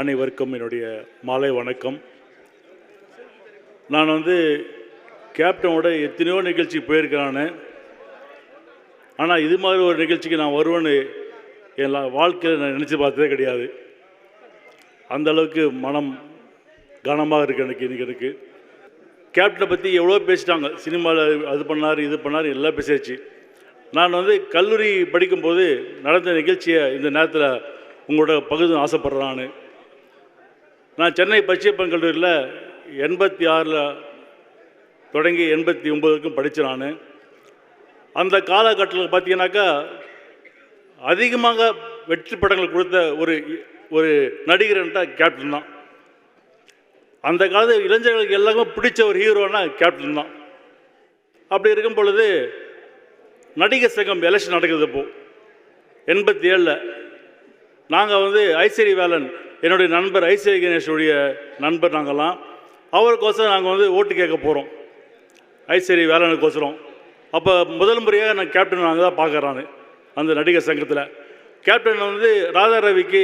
அனைவருக்கும் என்னுடைய மாலை வணக்கம். நான் வந்து கேப்டனோட எத்தனையோ நிகழ்ச்சி போயிருக்கிறானு ஆனால் இது மாதிரி ஒரு நிகழ்ச்சிக்கு நான் வருவேன்னு என் வாழ்க்கையில் நான் நினச்சி பார்த்ததே கிடையாது. அந்த அளவுக்கு மனம் கனமாக இருக்கு எனக்கு இன்னைக்கு எனக்கு. கேப்டனை பற்றி எவ்வளோ பேசிட்டாங்க. சினிமாவில் அது பண்ணார் இது பண்ணார் எல்லாம் பேசியாச்சு. நான் வந்து கல்லூரி படிக்கும்போது நடந்த நிகழ்ச்சியை இந்த நேரத்தில் உங்களோட பகுதி ஆசைப்பட்றான்னு நான் சென்னை பச்சையப்பன் கல்லூரியில் எண்பத்தி ஆறில் தொடங்கி எண்பத்தி ஒம்பதுக்கும் படித்தேன் நான். அந்த காலகட்டத்தில் பார்த்தீங்கன்னாக்கா அதிகமாக வெற்றி படங்கள் கொடுத்த ஒரு ஒரு நடிகர்ன்ட்டா கேப்டன் தான். அந்த காலத்தில் இளைஞர்களுக்கு எல்லாருமே பிடிச்ச ஒரு ஹீரோனா கேப்டன் தான். அப்படி இருக்கும் பொழுது நடிகர் சங்கம் எலெக்ஷன் நடக்குது இப்போது எண்பத்தி ஏழில் நாங்கள் வந்து ஐஸ்வரி வேலன் என்னுடைய நண்பர் ஐஸ்வரி கணேஷுடைய நண்பர் நாங்கள்லாம் அவருக்கோசரம் நாங்கள் வந்து ஓட்டு கேட்க போகிறோம் ஐஸ்வரி வேலனுக்கோசரம் அப்போ முதல் முறையாக நான் கேப்டன் நாங்கள் தான் பார்க்குறான்னு அந்த நடிகர் சங்கத்தில். கேப்டன் வந்து ராதா ரவிக்கு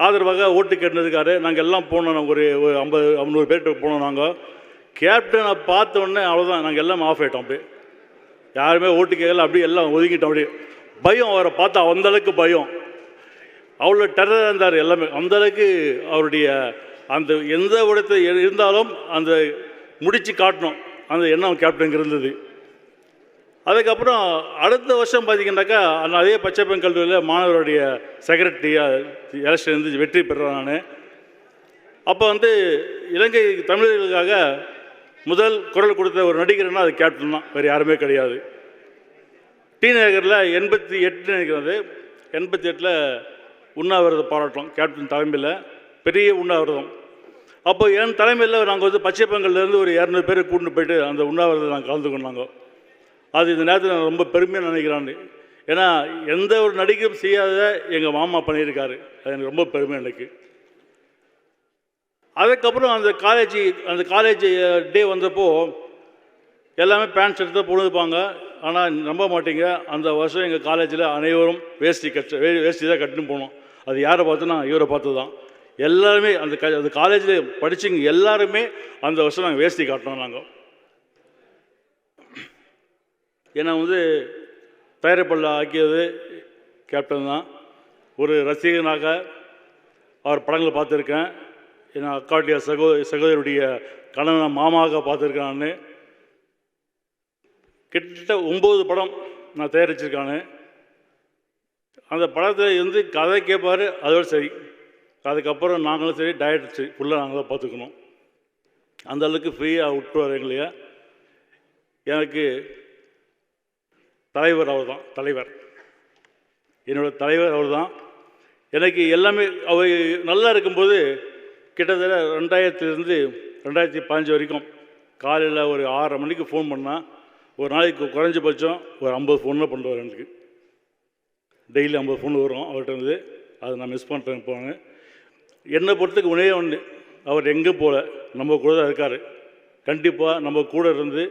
ஆதரவாக ஓட்டு கேட்டுருக்காரு. நாங்கள் எல்லாம் போனோம் நாங்கள் ஒரு ஒரு ஐம்பது ஐநூறு பேர்கிட்ட போனோம் நாங்கள் கேப்டனை பார்த்தோன்னே அவ்வளோதான் நாங்கள் எல்லாம் ஆஃப் ஆகிட்டோம் அப்படியே. யாருமே ஓட்டு கேட்கல அப்படியே எல்லாம் ஒதுங்கிட்டோம் அப்படியே. பயம் அவரை பார்த்தா அந்தளவுக்கு பயம். அவ்வளோ டெரராக இருந்தார் எல்லாமே. அந்த அளவுக்கு அவருடைய அந்த எந்த இடத்துல இருந்தாலும் அந்த முடித்து காட்டணும். அந்த எண்ணம் கேப்டனுக்கு இருந்தது. அதுக்கப்புறம் அடுத்த வருஷம் பார்த்தீங்கன்னாக்கா அந்த அதே பச்சைப்பன் கல்லூரியில் மாணவருடைய செக்ரட்டரியாக எலெக்ஷன் இருந்து வெற்றி பெறுறேன் நான். அப்போ வந்து இலங்கை தமிழர்களுக்காக முதல் குரல் கொடுத்த ஒரு நடிகர்னா அது கேப்டன் தான். வேறு யாருமே கிடையாது. டி நகரில் எண்பத்தி எட்டு நினைக்கிறது எண்பத்தி எட்டில் உண்ணாவிரத போராட்டம் கேப்டன் தலைமையில் பெரிய உண்ணாவிரதம். அப்போ என் தலைமையில் நாங்கள் வந்து பச்சைப்பங்கல்லேருந்து ஒரு இரநூறு பேர் கூட்டிட்டு போயிட்டு அந்த உண்ணாவிரதம் நாங்கள் கலந்து கொண்டாங்க அது இந்த நேரத்தில் நான் ரொம்ப பெருமையாக நினைக்கிறான்னு ஏன்னா எந்த ஒரு நடிகரும் செய்யாத எங்கள் மாமா பண்ணியிருக்காரு. அது எனக்கு ரொம்ப பெருமை எனக்கு. அதுக்கப்புறம் அந்த காலேஜ் அந்த காலேஜ் டே வந்தப்போ எல்லாமே பேண்ட் ஷர்ட் தான் போட்டுப்பாங்க ஆனால் நம்ப மாட்டீங்க. அந்த வருஷம் எங்கள் காலேஜில் அனைவரும் வேஷ்டி கட்ட வே வேஷ்டி தான் கட்டுன்னு போனோம். அது யாரை பார்த்தோன்னா இவரை பார்த்து தான். எல்லாருமே அந்த க அந்த காலேஜில் படித்தவங்க எல்லாருமே அந்த வருஷம் நாங்கள் வேஷ்டி காட்டினோம் நாங்கள் ஏன்னா வந்து தயாரிப்பள்ள ஆக்கியது கேப்டன் தான். ஒரு ரசிகனாக அவர் படங்களை பார்த்துருக்கேன். என் அக்காட்டிய சகோ சகோதரியுடைய கணவன் மாமாவாக பார்த்துருக்கேன் நான். கிட்டத்தட்ட ஒம்பது படம் நான் தயாரிச்சிருக்கானு. அந்த படத்தில் இருந்து கதை கேட்பார் அதோடு சரி. அதுக்கப்புறம் நாங்களும் சரி டயட் சரி ஃபுல்லாக நாங்கள் தான் பார்த்துக்கணும் அந்த அளவுக்கு ஃப்ரீயாக விட்டுருவார் எங்களையா. எனக்கு தலைவர் அவர் தான் தலைவர். என்னோட தலைவர் அவர் தான் எனக்கு எல்லாமே அவர் நல்லா இருக்கும்போது கிட்டத்தட்ட ரெண்டாயிரத்துலேருந்து ரெண்டாயிரத்தி பதினஞ்சு வரைக்கும் காலையில் ஒரு ஆறரை மணிக்கு ஃபோன் பண்ணால் ஒரு நாளைக்கு குறைஞ்சபட்சம் ஒரு ஐம்பது ஃபோனில் பண்ணுவார் எனக்கு. டெய்லி ஐம்பது ஃபோன் வரும் அவர்கிட்ட இருந்து. அதை நான் மிஸ் பண்ணுறேன் போவாங்க என்னை பொறுத்துக்கு உணவே ஒன்று அவர் எங்கே போகல நம்ம கூட தான் இருக்கார். கண்டிப்பாக நம்ம கூட இருந்து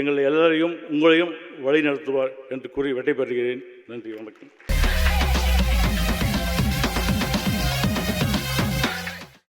எங்களை எல்லாரையும் உங்களையும் வழி நடத்துவார் என்று கூறி வெற்றி பெறுகிறேன் நன்றி வணக்கம்.